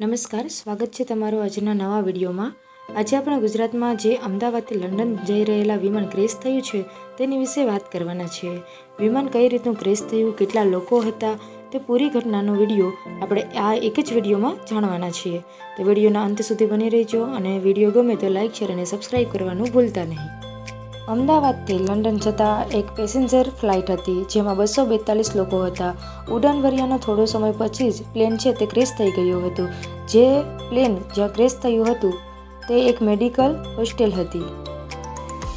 નમસ્કાર, સ્વાગત છે તમારું આજના નવા વિડીયોમાં. આજે આપણે ગુજરાતમાં જે અમદાવાદથી લંડન જઈ રહેલા વિમાન ક્રેશ થયું છે, તેની વિશે વાત કરવાના છે વિમાન કઈ રીતનું ક્રેશ થયું, કેટલા લોકો હતા, તે પૂરી ઘટનાનો વીડિયો આપણે આ એક જ વિડીયોમાં જાણવાના છીએ. તો વિડીયોના અંત સુધી બની રહેજો અને વીડિયો ગમે તો લાઇક શેર અને સબસ્ક્રાઇબ કરવાનું ભૂલતા નહીં. અમદાવાદથી લંડન જતા એક પેસેન્જર ફ્લાઇટ હતી, જેમાં બસો બેતાલીસ લોકો હતા. ઉડાન ભર્યાનો થોડો સમય પછી જ પ્લેન છે તે ક્રેશ થઈ ગયું હતું. જે પ્લેન જ્યાં ક્રેશ થયું હતું, તે એક મેડિકલ હોસ્ટેલ હતી.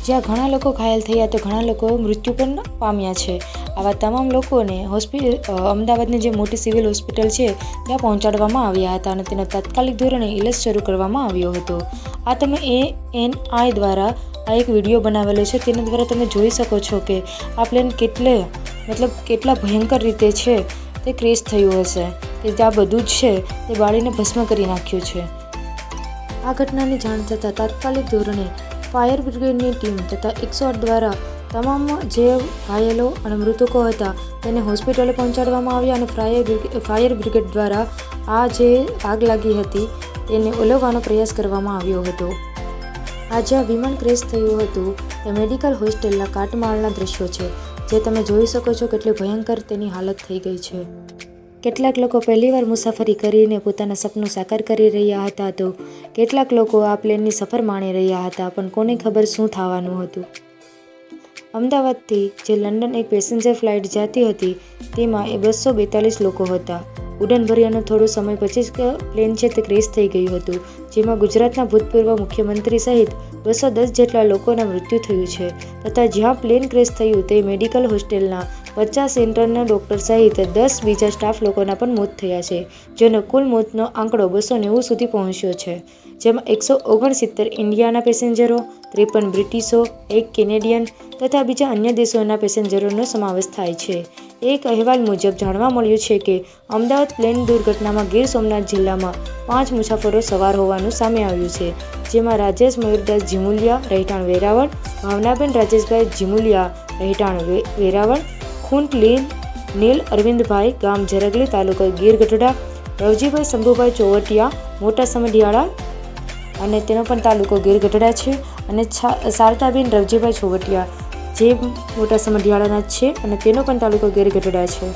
જ્યાં ઘણા લોકો ઘાયલ થયા તો ઘણા લોકો મૃત્યુ પણ પામ્યા છે. આવા તમામ લોકોને હોસ્પિ અમદાવાદની જે મોટી સિવિલ હોસ્પિટલ છે, ત્યાં પહોંચાડવામાં આવ્યા હતા અને તેનો તાત્કાલિક ધોરણે ઇલાજ શરૂ કરવામાં આવ્યો હતો. આ તમે એ એન આઈ દ્વારા આ એક વીડિયો બનાવેલો છે. તેના દ્વારા તમે જોઈ શકો છો કે આ પ્લેન કેટલે, મતલબ કેટલા ભયંકર રીતે છે તે ક્રેશ થયું હશે. જે આ બધું જ છે તે બાળીને ભસ્મ કરી નાખ્યું છે. આ ઘટનાની જાણ થતાં તાત્કાલિક ધોરણે ફાયર બ્રિગેડની ટીમ તથા એકસો આઠ દ્વારા તમામ જે ઘાયલો અને મૃતકો હતા તેને હોસ્પિટલે પહોંચાડવામાં આવ્યા અને ફાયર ફાયર બ્રિગેડ દ્વારા આ જે આગ લાગી હતી તેને ઓલવવાનો પ્રયાસ કરવામાં આવ્યો હતો. આ જ્યાં વિમાન ક્રેશ થયું હતું. તે મેડિકલ હોસ્ટેલના કાટમાળના દ્રશ્યો છે, જે તમે જોઈ શકો છો કેટલી ભયંકર તેની હાલત થઈ ગઈ છે. કેટલાક લોકો પહેલીવાર મુસાફરી કરીને પોતાના સપનું સાકાર કરી રહ્યા હતા તો કેટલાક લોકો આ પ્લેનની સફર માણી રહ્યા હતા, પણ કોને ખબર શું થવાનું હતું. અમદાવાદથી જે લંડન એક પેસેન્જર ફ્લાઇટ જતી હતી, તેમાં એ બસો બેતાલીસ લોકો હતા. ઉડાન ભર્યાનો થોડો સમય પછી જ પ્લેન છે તે ક્રેશ થઈ ગયું હતું, જેમાં ગુજરાતના ભૂતપૂર્વ મુખ્યમંત્રી સહિત બસો દસ જેટલા લોકોના મૃત્યુ થયું છે. તથા જ્યાં પ્લેન ક્રેશ થયું તે મેડિકલ હોસ્ટેલના પચાસ ઇન્ટર્નલ ડોક્ટર સહિત દસ બીજા સ્ટાફ લોકોના પણ મોત થયા છે, જેનો કુલ મોતનો આંકડો બસો નેવું સુધી પહોંચ્યો છે. જેમાં એકસો ઓગણસિત્તેર ઇન્ડિયાના પેસેન્જરો, ત્રેપન બ્રિટિશો, એક કેનેડિયન તથા બીજા અન્ય દેશોના પેસેન્જરોનો સમાવેશ થાય છે. એક અહેવાલ મુજબ જાણવા મળ્યું છે કે અમદાવાદ પ્લેન દુર્ઘટનામાં ગીર સોમનાથ જિલ્લામાં પાંચ મુસાફરો સવાર હોવાનું સામે આવ્યું છે, જેમાં રાજેશ મયુરદાસ જીમુલિયા, રહેઠાણ વેરાવળ, ભાવનાબેન રાજેશભાઈ જીમુલિયા, રહેઠાણ વેરાવળ, ખૂંટ લીન, નીલ અરવિંદભાઈ, ગામ જરગલી તાલુકો ગીર ગઢડા, રવજીભાઈ શંભુભાઈ ચોવટિયા, મોટા સમઢિયાળા અને તેનો પણ તાલુકો ગીર ગઢડા છે અને શારદાબેન રવજીભાઈ છોવટિયા જે મોટા સમઢિયાળાના છે અને તેનો પણ તાલુકો ગેરગઢડા છે.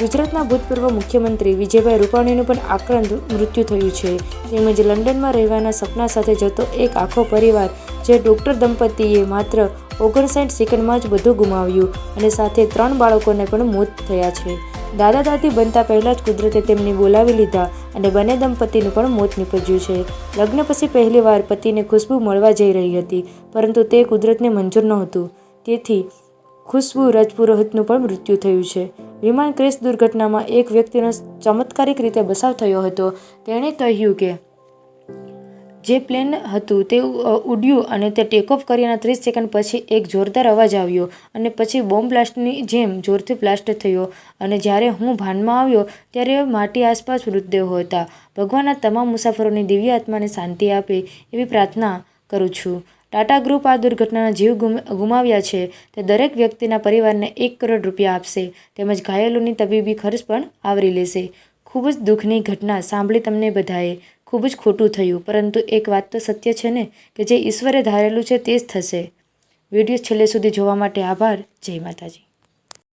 ગુજરાતના ભૂતપૂર્વ મુખ્યમંત્રી વિજયભાઈ રૂપાણીનું પણ આક્રંદ મૃત્યુ થયું છે. તેમજ લંડનમાં રહેવાના સપના સાથે જતો એક આખો પરિવાર જે ડૉક્ટર દંપતીએ માત્ર ઓગણસાઠ સેકન્ડમાં જ બધું ગુમાવ્યું અને સાથે ત્રણ બાળકોને પણ મોત થયા છે. દાદા દાદી બનતા પહેલાં જ કુદરતે તેમને બોલાવી લીધા અને બંને દંપતીનું પણ મોત નીપજ્યું છે. લગ્ન પછી પહેલીવાર પતિને ખુશ્બુ મળવા જઈ રહી હતી, પરંતુ તે કુદરતને મંજૂર નહોતું. તેથી ખુશ્બુ રાજપુરોહિતનું પણ મૃત્યુ થયું છે. વિમાન ક્રેશ દુર્ઘટનામાં એક વ્યક્તિનો ચમત્કારિક રીતે બચાવ થયો હતો. તેણે કહ્યું કે, જે પ્લેન હતું તે ઉડ્યું અને તે ટેકઓફ કર્યાના ત્રીસ સેકન્ડ પછી એક જોરદાર અવાજ આવ્યો અને પછી બોમ્બ બ્લાસ્ટની જેમ જોરથી બ્લાસ્ટ થયો અને જ્યારે હું ભાનમાં આવ્યો ત્યારે માટી આસપાસ મૃતદેહો હતા. ભગવાનના તમામ મુસાફરોની દિવ્ય આત્માને શાંતિ આપે એવી પ્રાર્થના કરું છું. ટાટા ગ્રુપ આ દુર્ઘટનાના જીવ ગુમ, ગુમાવ્યા છે. તે દરેક વ્યક્તિના પરિવારને એક કરોડ રૂપિયા આપશે. તેમજ ઘાયલોની તબીબી ખર્ચ પણ આવરી લેશે. ખૂબ જ દુઃખની ઘટના સાંભળી તમને બધાએ. ખૂબ જ ખોટું થયું. પરંતુ એક વાત તો સત્ય છે ને, કે જે ઈશ્વરે ધારેલું છે તે જ થશે. વીડિયો છેલ્લે સુધી જોવા માટે આભાર. જય માતાજી.